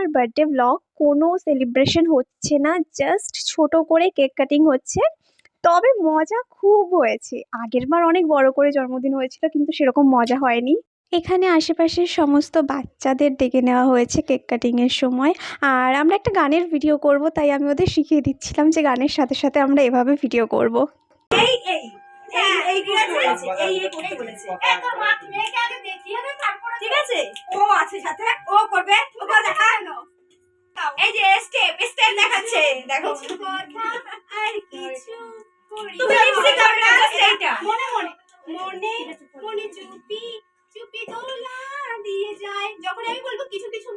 আমার birthday blog কোনো celebration হচ্ছে না জাস্ট ছোট করে কেক কাটিং হচ্ছে। তবে মজা খুব হয়েছে। আগের বার অনেক বড় করে জন্মদিন হয়েছিল, কিন্তু সেরকম মজা হয়নি। এখানে আশেপাশের সমস্ত বাচ্চাদের ডেকে নেওয়া হয়েছে কেক কাটিংয়ের সময়। আর আমরা একটা গানের ভিডিও করব, তাই আমি ওদের শিখিয়ে দিচ্ছিলাম যে গানের সাথে সাথে আমরা এভাবে ভিডিও করব। এই এই। এই এই বলেছে এই এই করতে বলেছে। ঠিক আছে? ও আছে সাথে ও করবে ও করবে হ্যাঁ এই যে স্টেপ স্টেপ দেখাচ্ছে দেখো। আর কিছু তুমি লিপস্টিক করবে না সেইটা মনে মনে মনে মনে চুপি চুপি দোলা দিয়ে যায়। যখন আমি বলব কিছু কিছু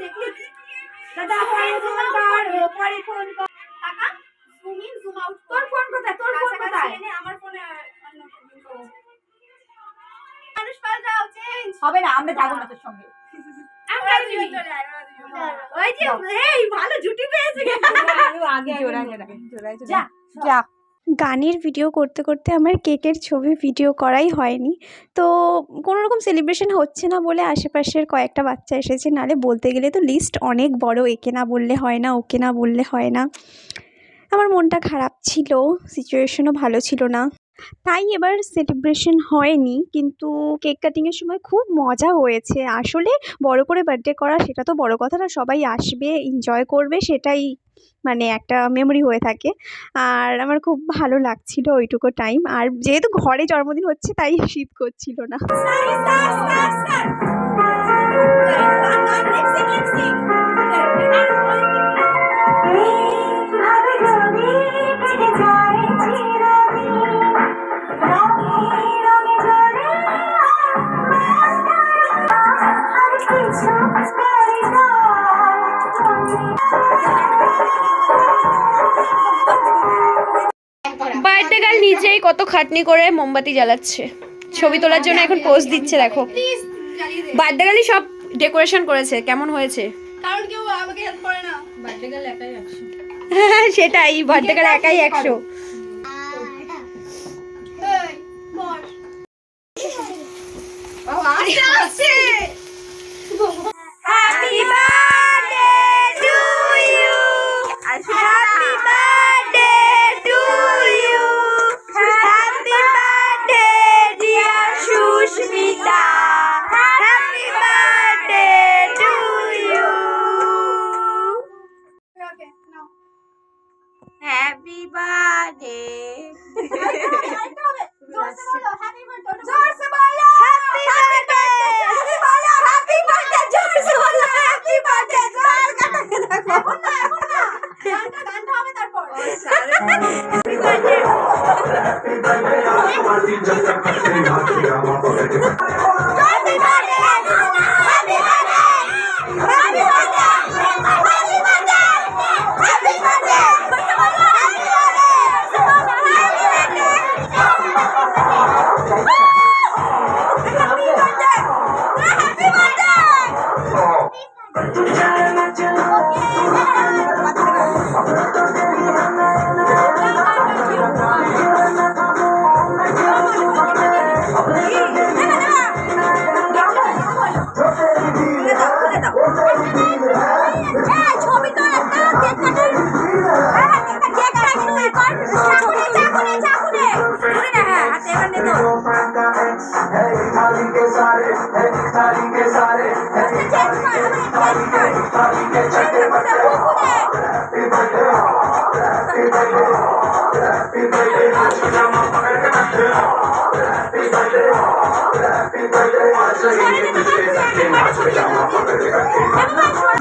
তুই দাদা ফোন ফোন পরে ফোন কর। কাকা জুম ইন জুম আউট তোর ফোন কোথায়? তোর ফোন কোথায়? আমার ফোনে মানুষ পাল্টাও চেঞ্জ হবে না আমরা যাব না তোর সঙ্গে। আমরা দুজন চলে ওই যে এই ভালো জুটি পেয়েছে আগে জোড়া জোড়া যা যা। গানের ভিডিও করতে করতে আমার কেকের ছবি ভিডিও করাই হয়নি। তো কোনো রকম সেলিব্রেশন হচ্ছে না বলে আশেপাশের কয়েকটা বাচ্চা এসেছে। নালে বলতে গেলে তো লিস্ট অনেক বড়। একে না বললে হয় না, ওকে না বললে হয় না। আমার মনটা খারাপ ছিল সিচুয়েশনও ভালো ছিল না। তাই এবার সেলিব্রেশন হয়নি, কিন্তু কেক কাটিংয়ের সময় খুব মজা হয়েছে। আসলে বড় করে বার্থডে করা সেটা তো বড় কথা না, সবাই আসবে এনজয় করবে, সেটাই মানে একটা মেমোরি হয়ে থাকে। আর আমার খুব ভালো লাগছিল ওইটুকু টাইম আর যেহেতু ঘরে জন্মদিন হচ্ছে, তাই শীত করছিল না। বার্থডে গার্ল নিজেই কত খাটনি করে মোমবাতি জ্বালাচ্ছে। ছবি তোলার জন্য এখন পোজ দিচ্ছে দেখো। বার্থডে গার্লই সব ডেকোরেশন করেছে কেমন হয়েছে? কারণ কেউ আমাকে হেল্প করে না। সেটাই বার্থডে গার্ল একাই একশো। আস্তে আস্তে গানটা হবে তারপর के सारे है थाली के सारे है थाली के थाली के थाली के छठे बटे happy birthday happy birthday happy birthday Jama पकड़ के बैठे हैप्पी बर्थडे हैप्पी बर्थडे आज लगेंगे तुझे सच्चे नाच पजामा पकड़ के बैठे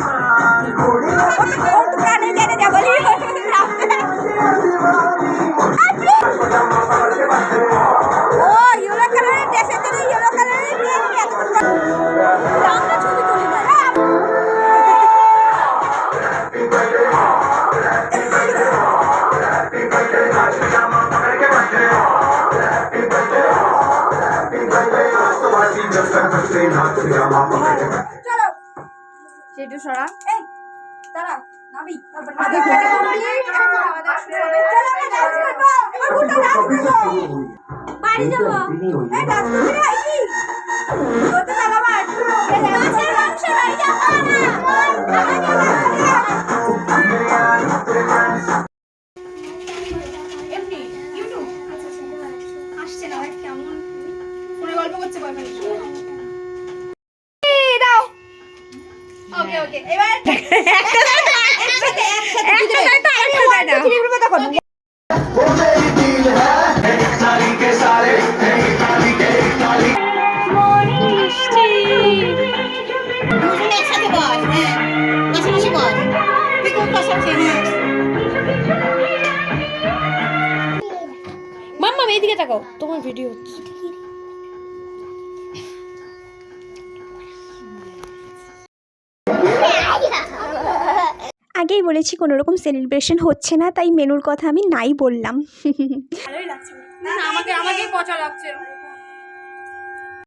ট্রেন হাত থেকে আমার পকেটে রাখে সেটু সরা এই তারা নাবি তারপর বাড়ি যাব এই ডাক্তার কি কত টাকা মার মাছের মাংস বাড়ি যাব আসছে না কেমন ফোনে গল্প করছে বয়ফ্রেন্ডের সঙ্গে মাম্মা এইদিকে তাকাও। তোমার ভিডিও হচ্ছে। আগেই বলেছি কোনো রকম সেলিব্রেশন হচ্ছে না, তাই মেনুর কথা আমি নাই বললাম। ভালোই লাগছে। আমাকে আমাকেই পচা লাগছে।